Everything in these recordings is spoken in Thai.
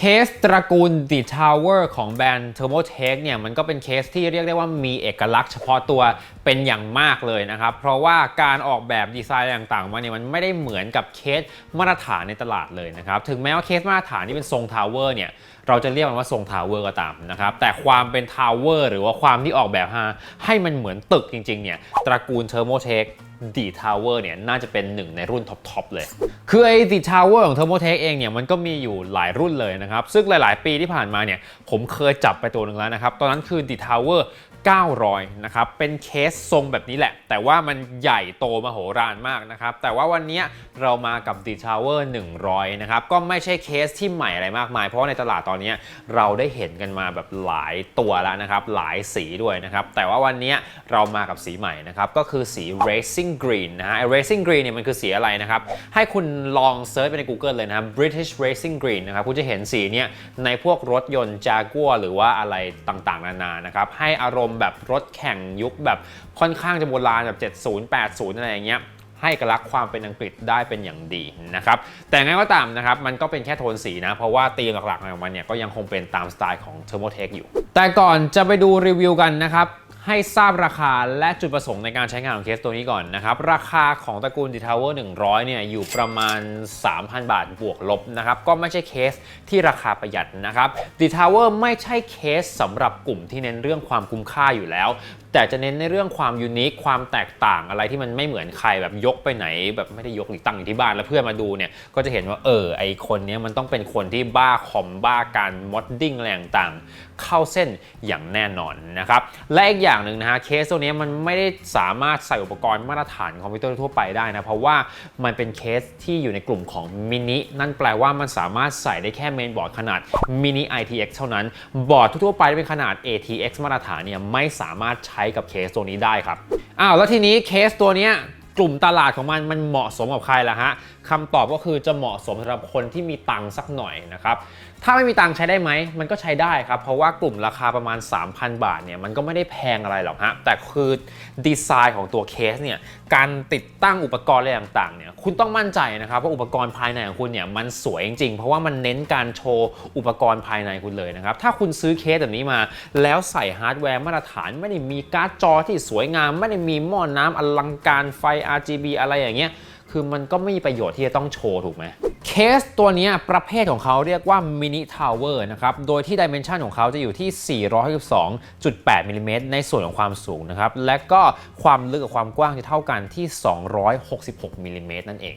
เคสตระกูล The Tower ของแบรนด์ Thermotech เนี่ยมันก็เป็นเคสที่เรียกได้ว่ามีเอกลักษณ์เฉพาะตัวเป็นอย่างมากเลยนะครับ เพราะว่าการออกแบบดีไซน์ต่างๆมาเนี่ยมันไม่ได้เหมือนกับเคสมาตรฐานในตลาดเลยนะครับ ถึงแม้ว่าเคสมาตรฐานที่เป็นทรงทาวเวอร์เนี่ยเราจะเรียกมันว่าทรงทาวเวอร์ก็ตามนะครับ แต่ความเป็นทาวเวอร์หรือว่าความที่ออกแบบให้มันเหมือนตึกจริงๆเนี่ยตระกูล Thermotech ดีทาวเวอร์เนี่ยน่าจะเป็นหนึ่งในรุ่นท็อปๆเลย คือไอ้ดีทาวเวอร์ของ Thermotech เองเนี่ยมันก็มีอยู่หลายรุ่นเลยนะครับ ซึ่งหลายๆ ปีที่ผ่านมาเนี่ยผมเคยจับไปตัวหนึ่งแล้วนะครับ ตอนนั้นคือดีทาวเวอร์ 900นะครับเป็นเคสทรงแบบนี้แหละ แต่ว่ามันใหญ่โตมโหฬารมากนะครับ แต่ว่าวันนี้เรามากับ d Tower 100นะครับก็ไม่ใช่เคสที่ใหม่อะไรมากมาย เพราะในตลาดตอนนี้เราได้เห็นกันมาแบบหลายตัวแล้วนะครับ หลายสีด้วยนะครับ แต่ว่าวันนี้เรามากับสีใหม่นะครับก็คือสี Racing Green นะฮะ Racing Green เนี่ยมันคือสีอะไรนะครับ ให้คุณลองเซิร์ชไปใน Google เลยนะครับ British Racing Green นะครับคุณจะเห็นสีเนี้ยในพวกรถยนต์ Jaguar หรือว่าอะไรต่างๆ นานานะครับให้อารมณ์แบบรถแข่งยุคแบบค่อนข้างจะโบราณแบบ 70 80 อะไรอย่างเงี้ยให้กลักความเป็นอังกฤษได้เป็นอย่างดีนะครับ แต่ไงก็ตามนะครับ มันก็เป็นแค่โทนสีนะ เพราะว่าธีมหลักๆของมันเนี่ยก็ยังคงเป็นตามสไตล์ของเทอร์โมเทคอยู่ แต่ก่อนจะไปดูรีวิวกันนะครับ ให้ทราบราคาและจุดประสงค์ในการใช้งานของเคสตัวนี้ก่อนนะครับ ราคาของตระกูล d t o w e r 100 เนี่ยอยู่ประมาณ 3,000 บาทบวกลบนะครับ ก็ไม่ใช่เคสที่ราคาประหยัดนะครับ d t o w e r ไม่ใช่เคสสำหรับกลุ่มที่เน้นเรื่องความคุ้มค่าอยู่แล้ว แต่จะเน้นในเรื่องความยูนิคความแตกต่างอะไรที่มันไม่เหมือนใครแบบยกไปไหน แบบไม่ได้ยกหรือตั้งอยู่ที่บ้านแล้วเพื่อนมาดูเนี่ยก็จะเห็นว่าเออไอคนนี้มันต้องเป็นคนที่บ้าคอมบ้าการมอดดิ้งอะไรต่างๆเข้าเส้นอย่างแน่นอนนะครับและอีกอย่างหนึ่งนะฮะเคสตัวนี้มันไม่ได้สามารถใส่อุปกรณ์มาตรฐานคอมพิวเตอร์ทั่วไปได้นะเพราะว่ามันเป็นเคสที่อยู่ในกลุ่มของมินินั่นแปลว่ามันสามารถใส่ได้แค่เมนบอร์ดขนาดมินิ ITX เท่านั้นบอร์ดทั่วไปเป็นขนาด ATX มาตรฐานเนี่ยไม่สามารถใช้กับเคสตัวนี้ได้ครับอ้าวแล้วทีนี้เคสตัวนี้กลุ่มตลาดของมันมันเหมาะสมกับใครล่ะฮะ คำตอบก็คือจะเหมาะสมสำหรับคนที่มีตังค์สักหน่อยนะครับถ้าไม่มีตังค์ใช้ได้ไหมมันก็ใช้ได้ครับ เพราะว่ากลุ่มราคาประมาณ 3,000 บาทเนี่ยมันก็ไม่ได้แพงอะไรหรอกฮะแต่คือดีไซน์ของตัวเคสเนี่ยการติดตั้งอุปกรณ์อะไรต่างๆเนี่ยคุณต้องมั่นใจนะครับว่าอุปกรณ์ภายในของคุณเนี่ยมันสวยจริงๆ เพราะว่ามันเน้นการโชว์อุปกรณ์ภายในคุณเลยนะครับถ้าคุณซื้อเคสแบบนี้มา แล้วใส่ฮาร์ดแวร์มาตรฐานไม่ได้มีการ์ดจอที่สวยงาม ไม่ได้มีหม้อน้ำอลังการไฟ RGB อะไรอย่างเงี้ย คือมันก็ไม่มีประโยชน์ที่จะต้องโชว์ถูกไหมเคสตัวนี้ประเภทของเขาเรียกว่ามินิทาวเวอร์นะครับ โดยที่ดิเมนชันของเขาจะอยู่ที่412.8มิลลิเมตรในส่วนของความสูงนะครับ และก็ความลึกกับความกว้างจะเท่ากันที่ 266มิลลิเมตรนั่นเอง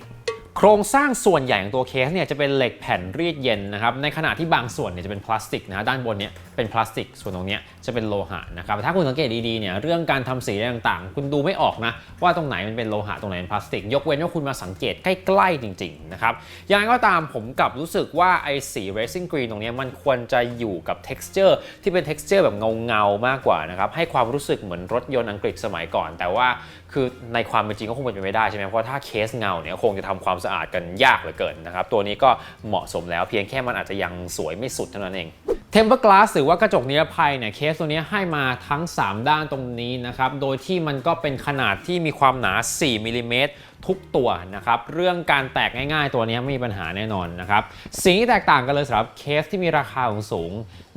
โครงสร้างส่วนใหญ่ของตัวเคสเนี่ยจะเป็นเหล็กแผ่นรีดเย็นนะครับในขณะที่บางส่วนเนี่ยจะเป็นพลาสติกนะด้านบนเนี่ย เป็นพลาสติก ส่วนตรงนี้จะเป็นโลหะนะครับถ้าคุณสังเกตดีๆเนี่ยเรื่องการทำสีอะไรต่างๆ คุณดูไม่ออกนะ ว่าตรงไหนมันเป็นโลหะตรงไหนเป็นพลาสติก ยกเว้นว่าคุณมาสังเกตใกล้ๆจริงๆนะครับย่างไรก็ตามผมกลับรู้สึกว่าไอ้สี racing green ตรงนี้มันควรจะอยู่กับ texture ที่เป็น texture แบบเงาๆมากกว่านะครับให้ความรู้สึกเหมือนรถยนต์อังกฤษสมัยก่อน แต่ว่าคือในความเป็นจริงก็คงเป็นไปไม่ได้ใช่ไหมเพราะถ้าเคสเงาเนี่ยคงจะทำความสะอาดกันยากเหลือเกินนะครับตัวนี้ก็เหมาะสมแล้วเพียงแค่มันอาจจะยังสวยไม่สุดเท่านั้นเอง Temper Glass หรือว่ากระจกนิรภัยเนี่ยเคสตัวนี้ให้มาทั้ง 3 ด้านตรงนี้นะครับ โดยที่มันก็เป็นขนาดที่มีความหนา 4มิลลิเมตรทุกตัวนะครับ เรื่องการแตกง่ายๆ ตัวนี้ไม่มีปัญหาแน่นอนนะครับสิ่งที่แตกต่างกันเลยสำหรับเคสที่มีราคาสูง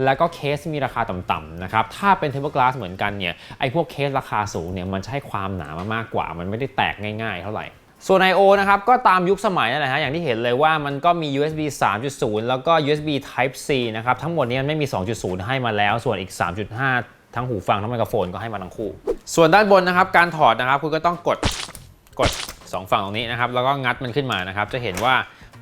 แล้วก็เคสที่มีราคาต่ำๆนะครับถ้าเป็น Temper Glass เหมือนกันเนี่ยไอ้พวกเคสราคาสูงเนี่ยมันใช้ความหนามามากกว่า มันไม่ได้แตกง่ายๆ เท่าไหร่ ส่วน I/O นะครับก็ตามยุคสมัยนั่นแหละฮะอย่างที่เห็นเลยว่ามันก็มี USB 3.0 แล้วก็ USB Type C นะครับทั้งหมดนี้มันไม่มี 2.0 ให้มาแล้ว ส่วนอีก 3.5 ทั้งหูฟังทั้งไมโครโฟนก็ให้มาทั้งคู่ ส่วนด้านบนนะครับการถอดนะครับคุณก็ต้องกดกด 2 ฝั่งตรงนี้นะครับแล้วก็งัดมันขึ้นมานะครับจะเห็นว่า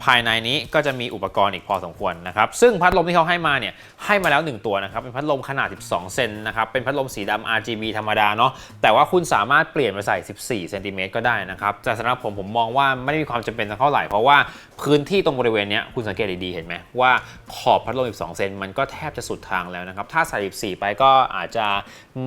ภายในนี้ก็จะมีอุปกรณ์อีกพอสมควรนะครับ ซึ่งพัดลมที่เขาให้มาเนี่ยให้มาแล้ว 1 ตัวนะครับ เป็นพัดลมขนาด 12 เซนนะครับ เป็นพัดลมสีดำ RGB ธรรมดาเนาะ แต่ว่าคุณสามารถเปลี่ยนมาใส่ 14 เซนติเมตรก็ได้นะครับแต่สำหรับผมผมมองว่าไม่ได้มีความจำเป็นสักเท่าไหร่เพราะว่าพื้นที่ตรงบริเวณนี้คุณสังเกตดีๆเห็นไหมว่าขอบพัดลม 12 เซนมันก็แทบจะสุดทางแล้วนะครับ ถ้าใส่ 14 ไปก็อาจจะ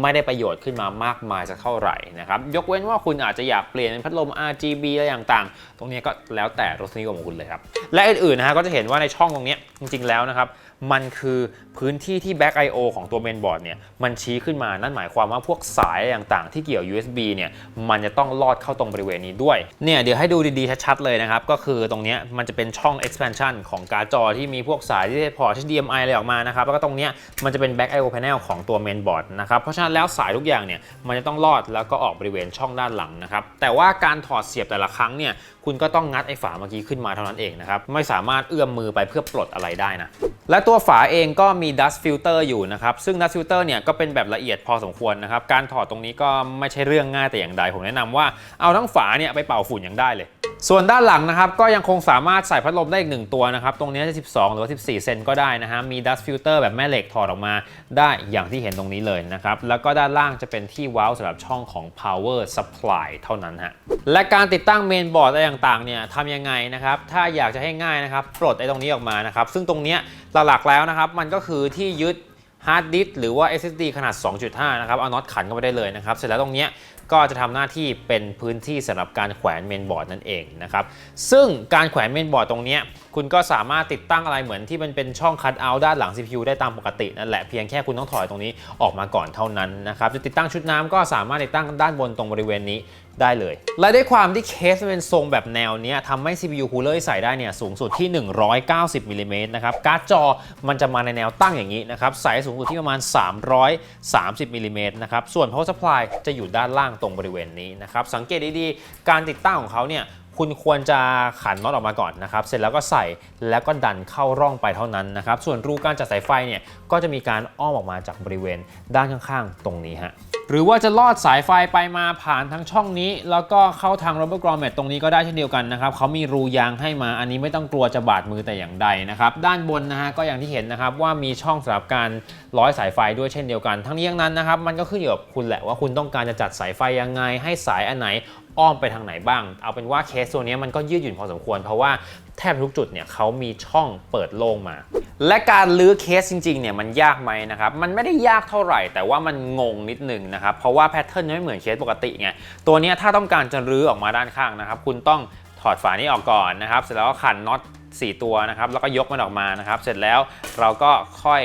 ไม่ได้ประโยชน์ขึ้นมามากมายสักเท่าไหร่นะครับ ยกเว้นว่าคุณอาจจะอยากเปลี่ยนเป็นพัดลม RGB อะไรต่างๆ ตรงนี้ก็แล้วแต่รสนิยมของคุณเลยครับและอื่นๆนะฮะก็จะเห็นว่าในช่องตรงนี้จริงๆแล้วนะครับ มันคือพื้นที่ที่ Back I/O ของตัวเมนบอร์ดเนี่ยมันชี้ขึ้นมานั่นหมายความว่าพวกสายต่างๆ ที่เกี่ยว USB เนี่ยมันจะต้องลอดเข้าตรงบริเวณนี้ด้วยเนี่ยเดี๋ยวให้ดูดีๆ ชัดๆ เลยนะครับ ก็คือตรงนี้มันจะเป็นช่อง expansion ของการ์ดจอที่มีพวกสายที่พอร์ต HDMI อะไรออกมานะครับแล้วก็ตรงนี้มันจะเป็น Back I/O panel ของตัวเมนบอร์ดนะครับเพราะฉะนั้นแล้วสายทุกอย่างเนี่ยมันจะต้องลอดแล้วก็ออกบริเวณช่องด้านหลังนะครับแต่ว่าการถอดเสียบแต่ละครั้งเนี่ย คุณก็ต้องงัดไอ้ฝาเมื่อกี้ขึ้นมาเท่านั้นเองนะครับ ไม่สามารถเอื้อมมือไปเพื่อปลดอะไรได้นะ และตัวฝาเองก็มี dust filter อยู่นะครับ ซึ่ง dust filter เนี่ยก็เป็นแบบละเอียดพอสมควรนะครับ การถอดตรงนี้ก็ไม่ใช่เรื่องง่ายแต่อย่างใด ผมแนะนำว่าเอาทั้งฝาเนี่ยไปเป่าฝุ่นยังได้เลย ส่วนด้านหลังนะครับก็ยังคงสามารถใส่พัดลมได้อีกหนึ่งตัวนะครับตรงนี้จะ 12 หรือว่า 14 เซนก็ได้นะฮะมี dust filter แบบแม่เหล็กถอดออกมาได้อย่างที่เห็นตรงนี้เลยนะครับแล้วก็ด้านล่างจะเป็นที่ว้าวสำหรับช่องของ power supply เท่านั้นฮะและการติดตั้งเมนบอร์ดอะไรต่างๆเนี่ยทำยังไงนะครับ ถ้าอยากจะให้ง่ายนะครับปลดไอ้ตรงนี้ออกมานะครับ ซึ่งตรงเนี้ยหลักๆแล้วนะครับ มันก็คือที่ยึดฮาร์ดดิสก์หรือว่า SSD ขนาด 2.5 นะครับ เอาน็อตขันเข้าไปได้เลยนะครับ เสร็จแล้วตรงเนี้ยก็จะทำหน้าที่เป็นพื้นที่สำหรับการแขวนเมนบอร์ดนั่นเองนะครับซึ่งการแขวนเมนบอร์ดตรงนี้คุณก็สามารถติดตั้งอะไรเหมือนที่มันเป็นช่องคัทเอาท์ด้านหลัง CPU ได้ตามปกตินั่นแหละเพียงแค่คุณต้องถอยตรงนี้ออกมาก่อนเท่านั้นนะครับจะติดตั้งชุดน้ำก็สามารถติดตั้งด้านบนตรงบริเวณนี้ได้เลย และด้วยความที่เคสมันเป็นทรงแบบแนวนี้ทำให้ CPU cooler ที่ใส่ได้เนี่ยสูงสุดที่ 190มิลลิเมตรนะครับการ์ดจอมันจะมาในแนวตั้งอย่างนี้นะครับใส่สูงสุดที่ประมาณ 330มิลิเมตรนะครับส่วน power supply จะอยู่ด้านล่างตรงบริเวณนี้นะครับสังเกตดีๆ การติดตั้งของเขาเนี่ยคุณควรจะขันน็อตออกมาก่อนนะครับ เสร็จแล้วก็ใส่แล้วก็ดันเข้าร่องไปเท่านั้นนะครับ ส่วนรูการจัดสายไฟเนี่ยก็จะมีการอ้อมออกมาจากบริเวณด้านข้างๆ ตรงนี้ฮะ หรือว่าจะลอดสายไฟไปมาผ่านทั้งช่องนี้ แล้วก็เข้าทาง rubber grommet ตรงนี้ก็ได้เช่นเดียวกันนะครับเขามีรูยางให้มาอันนี้ไม่ต้องกลัวจะบาดมือแต่อย่างใดนะครับด้านบนนะฮะก็อย่างที่เห็นนะครับว่ามีช่องสำหรับการร้อยสายไฟด้วยเช่นเดียวกัน ทั้งนี้ทั้งนั้นนะครับมันก็ขึ้นอยู่กับคุณแหละว่าคุณต้องการจะจัดสายไฟยังไงให้สายอันไหนอ้อมไปทางไหนบ้าง เอาเป็นว่าเคสตัวนี้มันก็ยืดหยุ่นพอสมควร เพราะว่า แทบทุกจุดเนี่ยเขามีช่องเปิดโล่งมา และการลื้อเคสจริงๆเนี่ยมันยากไหมนะครับ มันไม่ได้ยากเท่าไหร่ แต่ว่ามันงงนิดนึงนะครับ เพราะว่าแพทเทิร์นไม่เหมือนเคสปกติไง ตัวนี้ถ้าต้องการจะรื้อออกมาด้านข้างนะครับ คุณต้องถอดฝานี้ออกก่อนนะครับ เสร็จแล้วก็ขันน็อต4 ตัวนะครับ แล้วก็ยกมันออกมานะครับ เสร็จแล้วเราก็ค่อย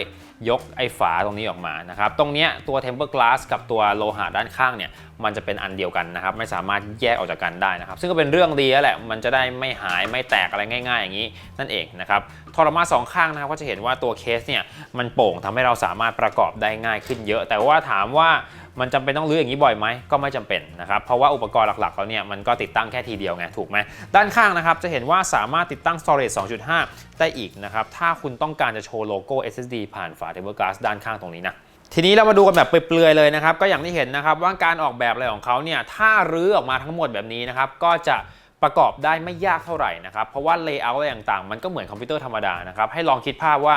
ยกไอ้ฝาตรงนี้ออกมานะครับ ตรงเนี้ยตัว temper glass กับตัวโลหะด้านข้างเนี่ยมันจะเป็นอันเดียวกันนะครับ ไม่สามารถแยกออกจากกันได้นะครับ ซึ่งก็เป็นเรื่องดีแล้วแหละ มันจะได้ไม่หายไม่แตกอะไรง่าย ๆ อย่างนี้นั่นเองนะครับถอดออกมาสองข้างนะครับก็จะเห็นว่าตัวเคสเนี่ยมันโป่งทำให้เราสามารถประกอบได้ง่ายขึ้นเยอะ แต่ว่าถามว่ามันจำเป็นต้องรื้ออย่างนี้บ่อยไหมก็ไม่จำเป็นนะครับเพราะว่าอุปกรณ์หลักๆแล้วเนี่ยมันก็ติดตั้งแค่ทีเดียวไงถูกไหมด้านข้างนะครับจะเห็นว่าสามารถติดตั้ง storage 2.5 ได้อีกนะครับถ้าคุณต้องการจะโชว์โลโก้ SSD ผ่านฝา Temper Glass ด้านข้างตรงนี้นะทีนี้เรามาดูกันแบบเปลือยๆเลยนะครับก็อย่างที่เห็นนะครับว่าการออกแบบอะไรของเขาเนี่ยถ้ารื้อออกมาทั้งหมดแบบนี้นะครับก็จะ ประกอบได้ไม่ยากเท่าไหร่นะครับ เพราะว่าเลเยอร์อะไรต่างๆ มันก็เหมือนคอมพิวเตอร์ธรรมดานะครับ ให้ลองคิดภาพว่า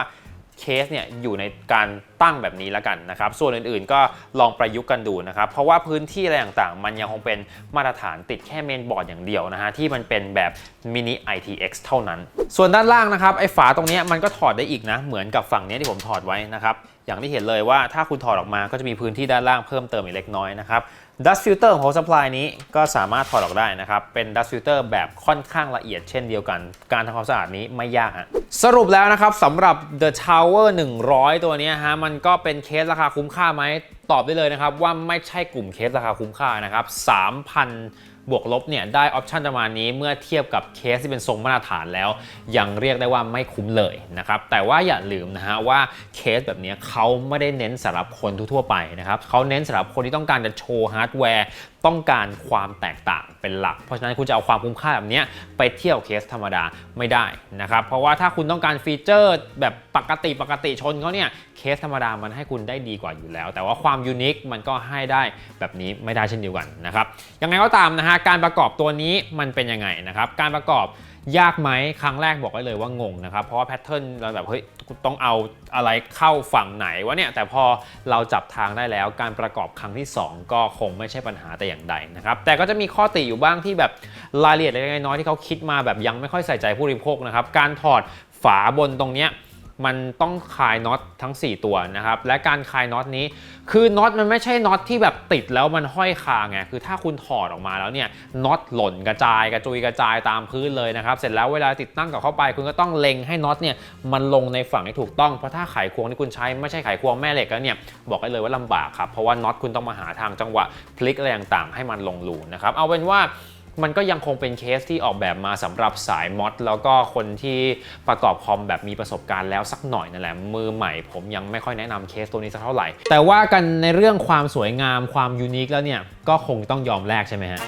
เคสเนี่ยอยู่ในการตั้งแบบนี้แล้วกันนะครับ ส่วนอื่นๆก็ลองประยุกต์กันดูนะครับ เพราะว่าพื้นที่อะไรต่างๆ มันยังคงเป็นมาตรฐานติดแค่เมนบอร์ดอย่างเดียวนะฮะ ที่มันเป็นแบบมินิ ITX เท่านั้น ส่วนด้านล่างนะครับ ไอ้ฝาตรงนี้มันก็ถอดได้อีกนะ เหมือนกับฝั่งนี้ที่ผมถอดไว้นะครับ อย่างที่เห็นเลยว่าถ้าคุณถอดออกมาก็จะมีพื้นที่ด้านล่างเพิ่มเติมอีกเล็กน้อยนะครับ dust filter ของ power supply นี้ก็สามารถถอดออกได้นะครับ เป็น dust filter แบบค่อนข้างละเอียดเช่นเดียวกัน การทำความสะอาดนี้ไม่ยากฮะสรุปแล้วนะครับสำหรับ the tower 100 ตัวนี้ฮะมันก็เป็นเคสราคาคุ้มค่าไหมตอบได้เลยนะครับ ว่าไม่ใช่กลุ่มเคสราคาคุ้มค่านะครับ3,000บวกลบเนี่ยได้ออปชันประมาณนี้เมื่อเทียบกับเคสที่เป็นทรงมาตรฐานแล้ว ยังเรียกได้ว่าไม่คุ้มเลยนะครับแต่ว่าอย่าลืมนะฮะว่าเคสแบบนี้เขาไม่ได้เน้นสำหรับคนทั่วไปนะครับเขาเน้นสำหรับคนที่ต้องการจะโชว์ฮาร์ดแวร์ ต้องการความแตกต่างเป็นหลัก เพราะฉะนั้นคุณจะเอาความคุ้มค่าแบบนี้ไปเที่ยวเคสธรรมดาไม่ได้นะครับเพราะว่าถ้าคุณต้องการฟีเจอร์แบบปกติปกติชนเขาเนี่ยเคสธรรมดามันให้คุณได้ดีกว่าอยู่แล้ว แต่ว่าความยูนิคมันก็ให้ได้แบบนี้ไม่ได้เช่นเดียวกันนะครับยังไงก็ตามนะฮะการประกอบตัวนี้มันเป็นยังไงนะครับการประกอบยากไหมครั้งแรกบอกได้เลยว่างงนะครับเพราะว่าแพทเทิร์นเราแบบเฮ้ย ต้องเอาอะไรเข้าฝั่งไหนวะเนี่ย แต่พอเราจับทางได้แล้วการประกอบครั้งที่ 2 ก็คงไม่ใช่ปัญหาแต่อย่างใดนะครับ แต่ก็จะมีข้อติอยู่บ้างที่แบบรายละเอียดเล็กน้อยที่เขาคิดมาแบบยังไม่ค่อยใส่ใจผู้บริโภคนะครับ การถอดฝาบนตรงเนี้ย มันต้องคลายน็อตทั้ง 4 ตัวนะครับ และการคลายน็อตนี้ คือน็อตมันไม่ใช่น็อตที่แบบติดแล้วมันห้อยคาไง คือถ้าคุณถอดออกมาแล้วเนี่ยน็อตหล่นกระจายกระจุยกระจายตามพื้นเลยนะครับ เสร็จแล้วเวลาติดตั้งกลับเข้าไป คุณก็ต้องเล็งให้น็อตเนี่ยมันลงในฝั่งที่ถูกต้อง เพราะถ้าไขควงที่คุณใช้ไม่ใช่ไขควงแม่เหล็กแล้วเนี่ยบอกได้เลยว่าลำบากครับ เพราะว่าน็อตคุณต้องมาหาทางจังหวะพลิกอะไรต่างๆให้มันลงรูนะครับ เอาเป็นว่า มันก็ยังคงเป็นเคสที่ออกแบบมาสำหรับสายมอดแล้วก็คนที่ประกอบคอมแบบมีประสบการณ์แล้วสักหน่อยนั่นแหละมือใหม่ ผมยังไม่ค่อยแนะนำเคสตัวนี้สักเท่าไหร่ แต่ว่ากันในเรื่องความสวยงามความยูนิคแล้วเนี่ยก็คงต้องยอมแลกใช่ไหมฮะ